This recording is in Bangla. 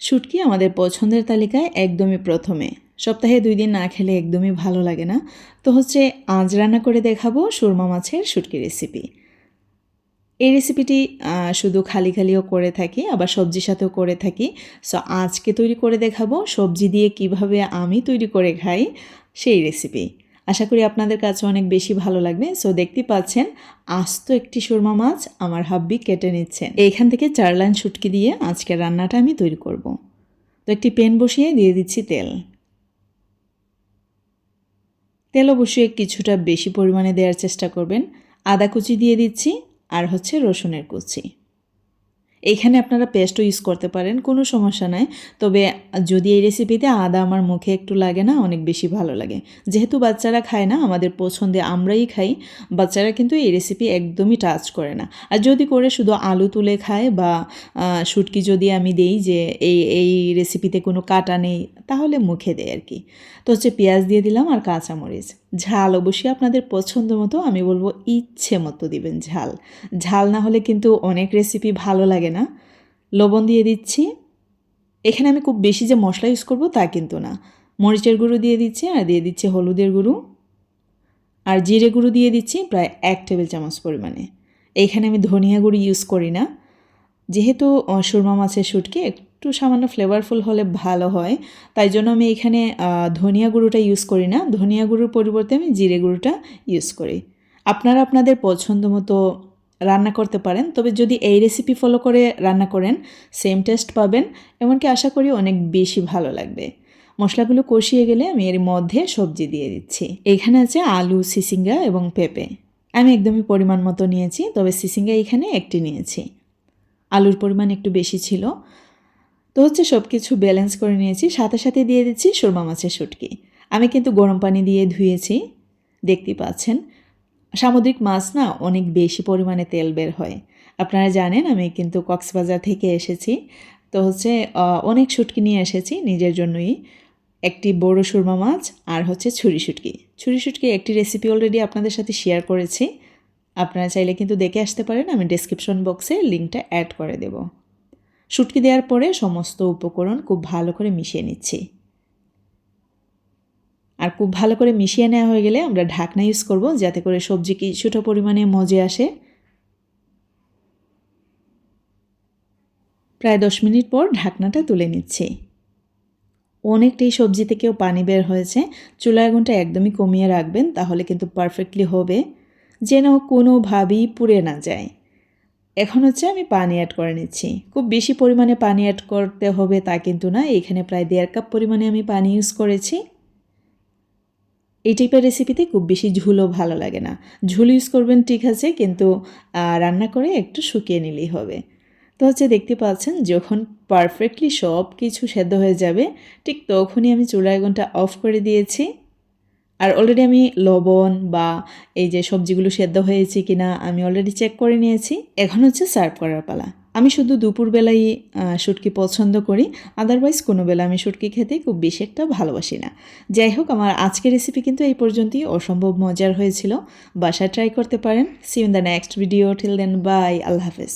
শুটকি আমাদের পছন্দের তালিকায় একদমই প্রথমে। সপ্তাহে দুই দিন না খেলে একদমই ভালো লাগে না। তো হচ্ছে আজ রান্না করে দেখাবো সুরমা মাছের শুটকি রেসিপি এই রেসিপিটি শুধু খালি খালিও করে থাকি, আবার সবজির সাথেও করে থাকি। সো আজকে তৈরি করে দেখাবো সবজি দিয়ে কীভাবে আমি তৈরি করে খাই সেই রেসিপি আশা করি আপনাদের কাছে অনেক বেশি ভালো লাগবে। সো দেখতে পাচ্ছেন, আস্ত একটি সুরমা মাছ আমার হাব্বি কেটে নিচ্ছেন। এইখান থেকে চার লাইন শুটকি দিয়ে আজকের রান্নাটা আমি তৈরি করব। তো, একটি প্যান বসিয়ে দিয়ে দিচ্ছি তেল। তেল অবশ্যই কিছুটা বেশি পরিমাণে দেওয়ার চেষ্টা করবেন। আদা কুচি দিয়ে দিচ্ছি, আর হচ্ছে রসুনের কুচি। এইখানে আপনারা পেস্টও ইউজ করতে পারেন, কোনো সমস্যা নাই। তবে যদি এই রেসিপিতে আদা আমার মুখে একটু লাগে না, অনেক বেশি ভালো লাগে। যেহেতু বাচ্চারা খায় না, আমাদের পছন্দে আমরাই খাই, বাচ্চারা কিন্তু এই রেসিপি একদমই টাচ করে না। আর যদি করে শুধু আলু তুলে খায় বা শুটকি যদি আমি দেই যে, এই এই রেসিপিতে কোনো কাটা নেই, তাহলে মুখে দেয় আর কি। তো হচ্ছে পেঁয়াজ দিয়ে দিলাম আর কাঁচামরিচ। ঝাল অবশ্যই আপনাদের পছন্দ মতো, আমি বলব ইচ্ছে মতো দিবেন ঝাল। ঝাল না হলে কিন্তু অনেক রেসিপি ভালো লাগে না। লবণ দিয়ে দিচ্ছি। এখানে আমি খুব বেশি যে মশলা ইউজ করব তা কিন্তু না। মরিচের গুঁড়ো দিয়ে দিচ্ছি আর দিয়ে দিচ্ছি হলুদের গুঁড়ো। আর জিরে গুঁড়ো দিয়ে দিচ্ছি প্রায় এক টেবিল চামচ পরিমাণে। এইখানে আমি ধনিয়া গুঁড়ো ইউজ করি না। যেহেতু সুরমা মাছের শুটকি একটু সামান্য ফ্লেভারফুল হলে ভালো হয়। তাই জন্য আমি এখানে ধনিয়া গুঁড়োটা ইউজ করি না। ধনিয়া গুঁড়োর পরিবর্তে আমি জিরে গুঁড়োটা ইউজ করি। আপনারা আপনাদের পছন্দ মতো রান্না করতে পারেন। তবে যদি এই রেসিপি ফলো করে রান্না করেন সেম টেস্ট পাবেন। এমনকি আশা করি অনেক বেশি ভালো লাগবে। মশলাগুলো কষিয়ে গেলে আমি এর মধ্যে সবজি দিয়ে দিচ্ছি। এখানে আছে আলু, সিসিঙ্গা এবং পেঁপে। আমি একদমই পরিমাণ মতো নিয়েছি, তবে সিসিঙ্গা এখানে একটি নিয়েছি। আলুর পরিমাণ একটু বেশি ছিল। তো হচ্ছে সব কিছু ব্যালেন্স করে নিয়েছি, সাথে সাথে দিয়ে দিচ্ছি সুরমা মাছের শুটকি। আমি কিন্তু গরম পানি দিয়ে ধুয়েছি দেখতে পাচ্ছেন। সামুদ্রিক মাছ না অনেক বেশি পরিমাণে তেল বের হয়। আপনারা জানেন আমি কিন্তু কক্সবাজার থেকে এসেছি, তো হচ্ছে অনেক শুটকি নিয়ে এসেছি নিজের জন্যই। একটি বড় সুরমা মাছ আর হচ্ছে ছুরি শুটকি। ছুরি শুটকি একটি রেসিপি অলরেডি আপনাদের সাথে শেয়ার করেছি। আপনারা চাইলে কিন্তু দেখে আসতে পারেন, আমি ডেসক্রিপশন বক্সে লিঙ্কটা অ্যাড করে দেব। শুটকি দেওয়ার পরে সমস্ত উপকরণ খুব ভালো করে মিশিয়ে নিচ্ছি। আর খুব ভালো করে মিশিয়ে নেওয়া হয়ে গেলে আমরা ঢাকনা ইউজ করব, যাতে করে সবজি কিছুটা পরিমাণে মজে আসে। প্রায় দশ মিনিট পর ঢাকনাটা তুলে নিচ্ছি। অনেকটাই সবজি থেকেও পানি বের হয়েছে। চুলার আগুনটা একদমই কমিয়ে রাখবেন, তাহলে কিন্তু পারফেক্টলি হবে। যেন কোনোভাবেই পুড়ে না যায়। এখন হচ্ছে আমি পানি অ্যাড করে নিচ্ছি। খুব বেশি পরিমাণে পানি অ্যাড করতে হবে তা কিন্তু না, এখানে প্রায় দেড় কাপ পরিমাণে আমি পানি ইউজ করেছি। এই টাইপের রেসিপিতে খুব বেশি ঝুলও ভালো লাগে না। ঝুল ইউজ করবেন ঠিক আছে, কিন্তু রান্না করে একটু শুকিয়ে নিলেই হবে। তো হচ্ছে দেখতে পাচ্ছেন, যখন পারফেক্টলি সব কিছু সেদ্ধ হয়ে যাবে, ঠিক তখনই আমি চুলার আগুনটা অফ করে দিয়েছি। আর অলরেডি আমি লবণ বা এই যে সবজিগুলো সেদ্ধ হয়েছে কিনা আমি অলরেডি চেক করে নিয়েছি। এখন হচ্ছে সার্ভ করার পালা। আমি শুধু দুপুরবেলাই শুটকি পছন্দ করি আদারওয়াইজ কোনো বেলা আমি শুটকি খেতে খুব বেশি একটা ভালোবাসি না। যাই হোক, আমার আজকের রেসিপি কিন্তু এই পর্যন্তই। অসম্ভব মজার হয়েছিল। বাসায় ট্রাই করতে পারেন। See in the next video till then bye আল্লাহ হাফেজ।